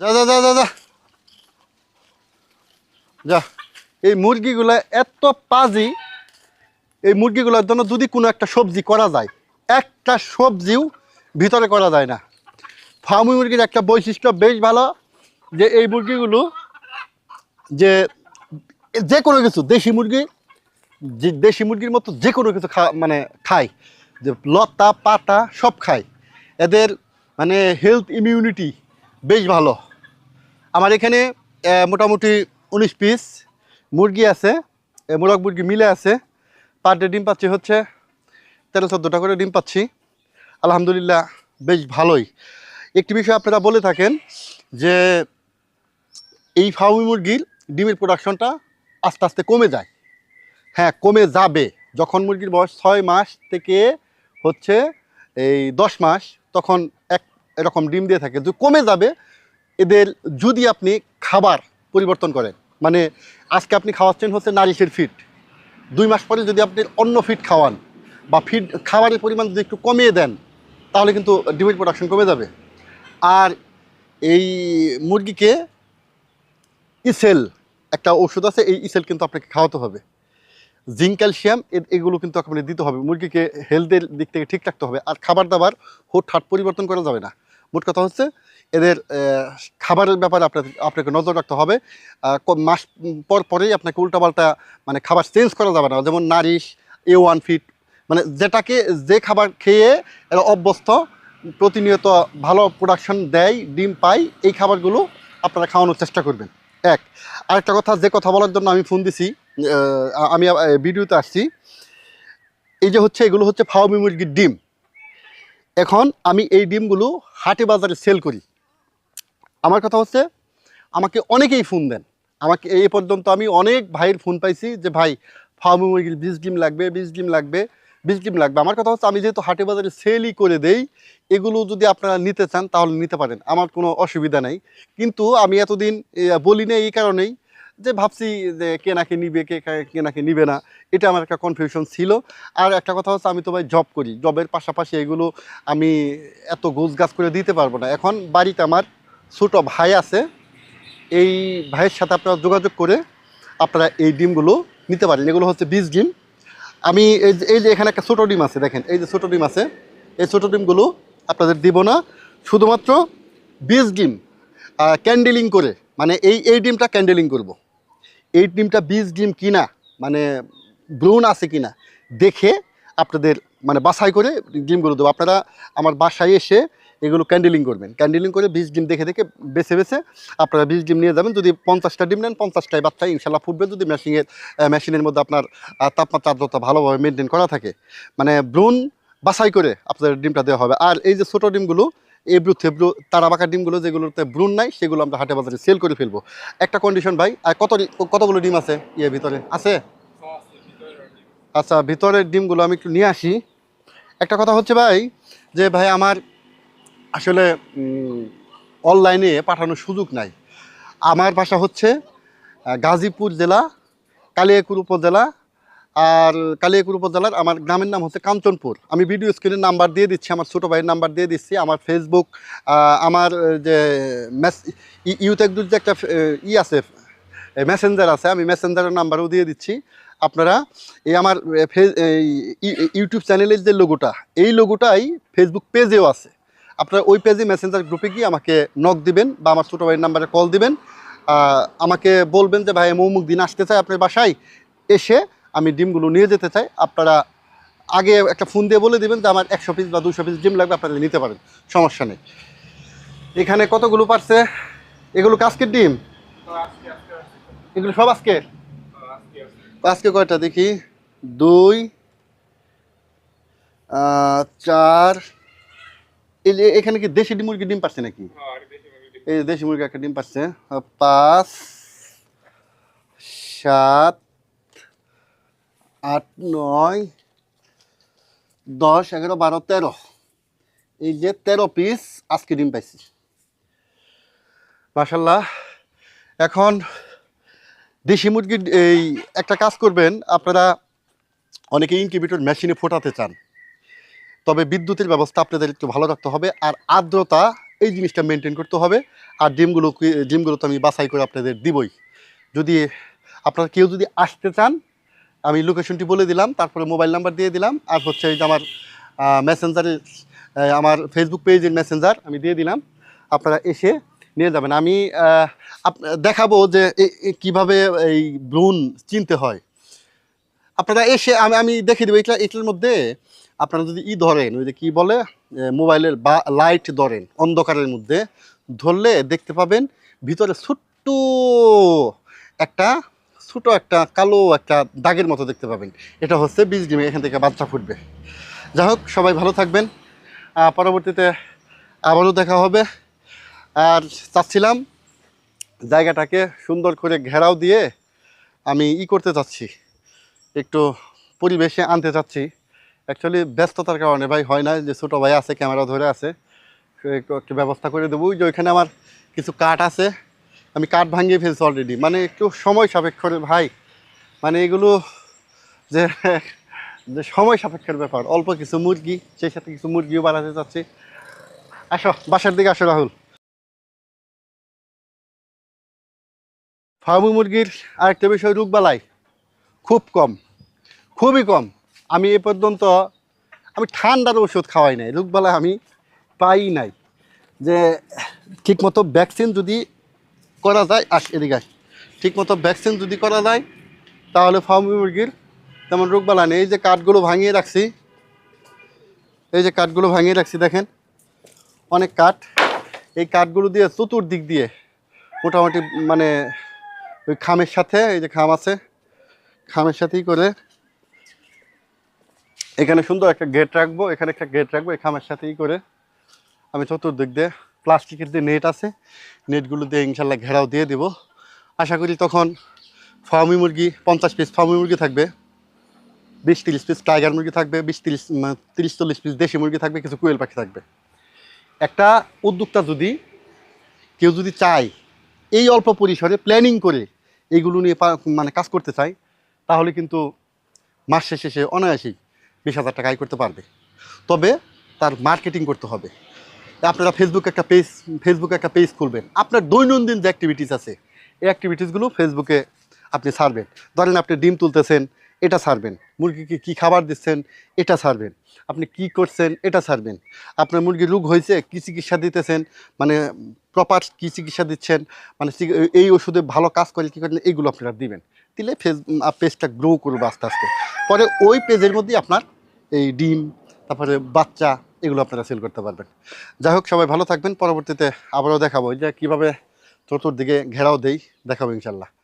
যা যা যা যা যা। যা, এই মুরগিগুলো এত পাজি, এই মুরগিগুলোর জন্য যদি কোনো একটা সবজি করা যায়, একটা সবজিও ভিতরে করা যায় না। ফার্মি মুরগির একটা বৈশিষ্ট্য বেশ ভালো, যে এই মুরগিগুলো যে যে কোনো কিছু, দেশি মুরগি, যে দেশি মুরগির মতো যে কোনো কিছু খা মানে খায়, যে লতা, পাতা সব খায়। এদের মানে হেলথ ইমিউনিটি বেশ ভালো। আমার এখানে মোটামুটি উনিশ পিস মুরগি আছে মোরগ মুরগি মিলে আছে। পার ডে ডিম পাচ্ছি হচ্ছে তেরো চোদ্দোটা করে ডিম পাচ্ছি। আলহামদুলিল্লাহ বেশ ভালোই। একটি বিষয় আপনারা বলে থাকেন যে এই ফার্মি মুরগির ডিমের প্রোডাকশনটা আস্তে আস্তে কমে যায়। হ্যাঁ কমে যাবে। যখন মুরগির বয়স ছয় মাস থেকে হচ্ছে এই দশ মাস, তখন এক এরকম ডিম দিয়ে থাকে। যে কমে যাবে এদের যদি আপনি খাবার পরিবর্তন করেন মানে আজকে আপনি খাওয়াচ্ছেন হচ্ছে নারিশের ফিড, দুই মাস পরে যদি আপনি অন্য ফিড খাওয়ান বা ফিড, খাবারের পরিমাণ যদি একটু কমিয়ে দেন, তাহলে কিন্তু ডিমের প্রোডাকশন কমে যাবে। আর এই মুরগিকে ইসেল, একটা ওষুধ আছে, এই ইসেল কিন্তু আপনাকে খাওয়াতে হবে। জিঙ্ক, ক্যালসিয়াম এগুলো কিন্তু আপনাকে দিতে হবে। মুরগিকে হেলথের দিক থেকে ঠিক রাখতে হবে। আর খাবার দাবার হুট হাট পরিবর্তন করা যাবে না। মোট কথা হচ্ছে, এদের খাবারের ব্যাপারে আপনাকে আপনাকে নজর রাখতে হবে। মাস পর পরেই আপনাকে উল্টাপাল্টা মানে খাবার চেঞ্জ করা যাবে না। যেমন নারিশ এ ওয়ান ফিট মানে যেটাকে যে খাবার খেয়ে এরা অভ্যস্ত, প্রতিনিয়ত ভালো প্রোডাকশন দেয়, ডিম পাই এই খাবারগুলো আপনারা খাওয়ানোর চেষ্টা করবেন। এক, আরেকটা কথা, যে কথা বলার জন্য আমি ফোন দিছি আমি ভিডিওতে আসছি, এই যে হচ্ছে, এগুলো হচ্ছে ফাওমি মুরগির ডিম। এখন আমি এই ডিমগুলো হাটে বাজারে সেল করি। আমার কথা হচ্ছে, আমাকে অনেকেই ফোন দেন। আমাকে এই পর্যন্ত আমি অনেক ভাইয়ের ফোন পাইছি যে, ভাই, ফার্মি মুরগির বিশ ডিম লাগবে বিশ ডিম লাগবে বিশ ডিম লাগবে। আমার কথা হচ্ছে, আমি যেহেতু হাটে বাজারে সেলই করে দেই, এগুলো যদি আপনারা নিতে চান, তাহলে নিতে পারেন। আমার কোনো অসুবিধা নেই। কিন্তু আমি এতদিন বলি না এই কারণেই যে ভাবছি যে কে নাকি নিবে, কে কে নাকি নিবে না, এটা আমার একটা কনফিউশন ছিল। আর একটা কথা হচ্ছে, আমি তো ভাই জব করি। জবের পাশাপাশি এগুলো আমি এত গোছ গাছ করে দিতে পারব না। এখন বাড়িতে আমার ছোটো ভাই আছে। এই ভাইয়ের সাথে আপনারা যোগাযোগ করে আপনারা এই ডিমগুলো নিতে পারেন। এগুলো হচ্ছে বীজ ডিম। আমি এই যে এই যে এখানে একটা ছোটো ডিম আছে, দেখেন, এই যে ছোটো ডিম আছে, এই ছোটো ডিমগুলো আপনাদের দিব না। শুধুমাত্র বীজ ডিম ক্যান্ডেলিং করে মানে এই এই ডিমটা ক্যান্ডেলিং করব। এই ডিমটা বীজ ডিম কিনা মানে ব্রুন আছে কিনা, দেখে আপনাদের মানে বাছাই করে ডিমগুলো দেবো। আপনারা আমার বাসায় এসে এগুলো ক্যান্ডেলিং করবেন। ক্যান্ডেলিং করে বীজ ডিম দেখে দেখে বেছে বেছে আপনারা বীজ ডিম নিয়ে যাবেন। যদি পঞ্চাশটা ডিম নেন পঞ্চাশটায় বাচ্চা ইনশাল্লাহ ফুটবে। যদি মেশিনের মেশিনের মধ্যে আপনার তাপমাত্রা আর্দ্রতা ভালোভাবে মেনটেন করা থাকে। মানে ব্রুন বাছাই করে আপনাদের ডিমটা দেওয়া হবে। আর এই যে ছোটো ডিমগুলো এব্রু থেব্রু, তারাবাকা ডিমগুলো যেগুলোতে ব্রুন নাই, সেগুলো আমরা হাটে বাজারে সেল করে ফেলব। একটা কন্ডিশন ভাই, আর কত কতগুলো ডিম আছে? ইয়ে ভিতরে, আছে? আচ্ছা ভিতরের ডিমগুলো আমি একটু নিয়ে আসি। একটা কথা হচ্ছে ভাই, যে ভাই আমার আসলে অনলাইনে পাঠানোর সুযোগ নাই। আমার বাসা হচ্ছে গাজীপুর জেলা, কালিয়াকুর উপজেলা আর কালিয়াকুর উপজেলার আমার গ্রামের নাম হচ্ছে কাঞ্চনপুর। আমি ভিডিও স্ক্রিনের নাম্বার দিয়ে দিচ্ছি, আমার ছোটো ভাইয়ের নাম্বার দিয়ে দিচ্ছি, আমার ফেসবুক আমার যে মেস ইউথ একদুর যে একটা ই আছে মেসেঞ্জার আছে, আমি মেসেঞ্জারের নাম্বারও দিয়ে দিচ্ছি। আপনারা এই আমার ইউটিউব চ্যানেলের যে লোগোটা এই লোগোটাই ফেসবুক পেজেও আছে। আপনারা ওই পেজে মেসেঞ্জার গ্রুপে গিয়ে আমাকে নক দিবেন বা আমার ছোটো ভাইয়ের নাম্বারে কল দিবেন। আমাকে বলবেন যে, ভাই অমুক দিন আসতে চাই আপনার বাসায়। এসে আমি ডিমগুলো নিয়ে যেতে চাই, আপনারা আগে একটা ফোন দিয়ে বলে দিবেন যে আমার একশো পিস বা দুশো পিস ডিম লাগবে, আপনারা নিতে পারেন, সমস্যা নেই। এখানে কতগুলো পারছে? এগুলো কাজকের ডিম? এগুলো সব আজকে আজকে কয়টা দেখি? দুই চার এখানে কি দেশি মুরগি ডিম পাচ্ছে নাকি? এই দেশি মুরগি একটা ডিম পাচ্ছে পাঁচ, সাত আট, নয়, দশ, এগারো, বারো, তেরো। এই যে তেরো পিস আজকে ডিম পাইছি। মাসাল্লাহ এখন দেশি মুরগির এই একটা কাজ করবেন, আপনারা অনেকে ইনকিউবেটর মেশিনে ফোটাতে চান। তবে বিদ্যুতের ব্যবস্থা আপনাদের একটু ভালো রাখতে হবে, আর আর্দ্রতা, এই জিনিসটা মেনটেন করতে হবে। আর ডিমগুলো ডিমগুলো তো আমি বাছাই করে আপনাদের দিবই। যদি আপনারা কেউ যদি আসতে চান আমি লোকেশনটি বলে দিলাম, তারপরে মোবাইল নাম্বার দিয়ে দিলাম, আর হচ্ছে যে আমার মেসেঞ্জারে আমার ফেসবুক পেজের মেসেঞ্জার আমি দিয়ে দিলাম। আপনারা এসে নিয়ে যাবেন। আমি দেখাবো যে কীভাবে এই ব্রুন চিনতে হয়। আপনারা এসে আমি আমি দেখে দেবো এটা এটার মধ্যে আপনারা যদি ই ধরেন, ওই যে কী বলে মোবাইলের বা লাইট ধরেন, অন্ধকারের মধ্যে, ধরলে দেখতে পাবেন ভিতরে ছোট্ট একটা ছোট একটা কালো একটা দাগের মতো দেখতে পাবেন। এটা হচ্ছে বীজ ডিমে, এখান থেকে বাচ্চা ফুটবে। যাই হোক, সবাই ভালো থাকবেন। পরবর্তীতে আবারও দেখা হবে। আর চাচ্ছিলাম জায়গাটাকে সুন্দর করে ঘেরাও দিয়ে আমি ই করতে চাচ্ছি। একটু পরিবেশে আনতে চাচ্ছি। অ্যাকচুয়ালি ব্যস্ততার কারণে ভাই, হয় না যে ছোটো ভাই আছে, ক্যামেরা ধরে আছে। একটু একটু ব্যবস্থা করে দেবো। যে ওইখানে আমার কিছু কাঠ আছে। আমি কাঠ ভাঙিয়ে ফেলছি অলরেডি মানে একটু সময় সাপেক্ষ ভাই। মানে এগুলো যে যে সময় সাপেক্ষের ব্যাপার। অল্প কিছু মুরগি, সেই সাথে কিছু মুরগিও বাড়াতে চাচ্ছি আসো, বাসার দিকে আসো রাহুল। ফার্মি মুরগির আরেকটা বিষয়, রোগবালাই। খুব কম। খুবই কম। আমি এ পর্যন্ত, আমি ঠান্ডার ওষুধ খাওয়াই নাই। রোগবালাই আমি পাই নাই। যে, ঠিকমতো ভ্যাকসিন যদি করা যায়, আস এদিকে। ঠিকমতো ভ্যাকসিন যদি করা যায়, তাহলে ফার্মি মুরগির তেমন রোগবালা নেই এই যে কাঠগুলো ভাঙিয়ে রাখছি, এই যে কাঠগুলো ভাঙিয়ে রাখছি দেখেন, অনেক কাঠ এই কাঠগুলো দিয়ে চতুর্দিক দিয়ে মোটামুটি মানে ওই খামের সাথে, এই যে খাম আছে, খামের সাথেই করে এখানে সুন্দর একটা গেট রাখব, এখানে একটা গেট রাখব, এই খামের সাথেই করে আমি চতুর্দিক দিয়ে প্লাস্টিকের যে নেট আছে, নেটগুলো দিয়ে ইনশাল্লাহ ঘেরাও দিয়ে দিব। আশা করি তখন ফার্মি মুরগি, পঞ্চাশ পিস ফার্মি মুরগি থাকবে, বিশ তিরিশ পিস টাইগার মুরগি থাকবে, বিশ তিরিশ তিরিশ চল্লিশ পিস দেশি মুরগি থাকবে, কিছু কুয়েল পাখি থাকবে। একটা উদ্যোক্তা যদি কেউ যদি চায় এই অল্প পরিসরে প্ল্যানিং করে এইগুলো নিয়ে মানে কাজ করতে চায়, তাহলে কিন্তু মাস শেষে সে অনায়াসেই বিশ হাজার টাকা আয় করতে পারবে। তবে তার মার্কেটিং করতে হবে। আপনারা ফেসবুক একটা পেজ ফেসবুকে একটা পেজ খুলবেন। আপনার দৈনন্দিন যে অ্যাক্টিভিটিস আছে, এই অ্যাক্টিভিটিসগুলো ফেসবুকে আপনি ছাড়বেন। ধরেন আপনি ডিম তুলতেছেন, এটা ছাড়বেন। মুরগিকে কী খাবার দিচ্ছেন, এটা ছাড়বেন। আপনি কি করছেন, এটা ছাড়বেন। আপনার মুরগির রোগ হয়েছে, কী চিকিৎসা দিতেছেন মানে প্রপার কী চিকিৎসা দিচ্ছেন মানে এই ওষুধে ভালো কাজ করে কী করেন এইগুলো আপনারা দিবেন। দিলে ফেস পেজটা গ্রো করবে আস্তে আস্তে। পরে ওই পেজের মধ্যেই আপনার এই ডিম, তারপরে বাচ্চা এগুলো আপনারা সেল করতে পারবেন। যাই হোক, সবাই ভালো থাকবেন। পরবর্তীতে আবারও দেখাবো যে কীভাবে চতুর্দিকে ঘেরাও দেই। দেখাবো ইনশাল্লাহ।